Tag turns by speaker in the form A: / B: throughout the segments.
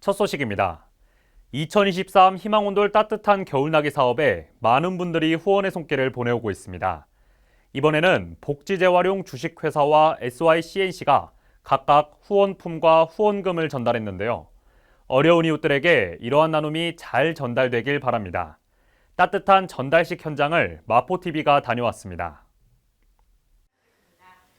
A: 첫 소식입니다. 2023 희망온돌 따뜻한 겨울나기 사업에 많은 분들이 후원의 손길을 보내오고 있습니다. 이번에는 복지재활용 주식회사와 SYCNC가 각각 후원품과 후원금을 전달했는데요. 어려운 이웃들에게 이러한 나눔이 잘 전달되길 바랍니다. 따뜻한 전달식 현장을 마포TV가 다녀왔습니다.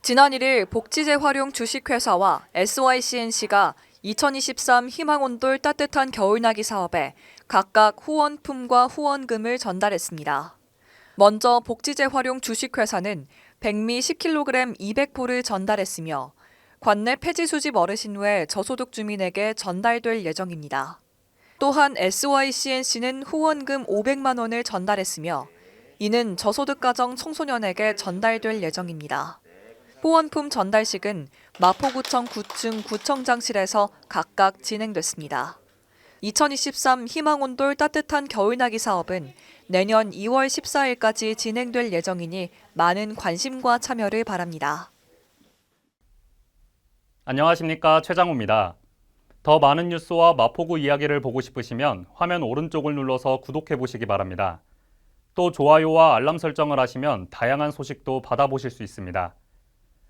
B: 지난 1일 복지재활용 주식회사와 SYCNC가 2023 희망온돌 따뜻한 겨울나기 사업에 각각 후원품과 후원금을 전달했습니다. 먼저 복지재 활용 주식회사는 백미 10kg 200포를 전달했으며 관내 폐지 수집 어르신 외 저소득 주민에게 전달될 예정입니다. 또한 SYCNC는 후원금 500만 원을 전달했으며 이는 저소득 가정 청소년에게 전달될 예정입니다. 후원품 전달식은 마포구청 9층 구청장실에서 각각 진행됐습니다. 2023 희망온돌 따뜻한 겨울나기 사업은 내년 2월 14일까지 진행될 예정이니 많은 관심과 참여를 바랍니다.
A: 안녕하십니까 최장우입니다. 더 많은 뉴스와 마포구 이야기를 보고 싶으시면 화면 오른쪽을 눌러서 구독해 보시기 바랍니다. 또 좋아요와 알람 설정을 하시면 다양한 소식도 받아보실 수 있습니다.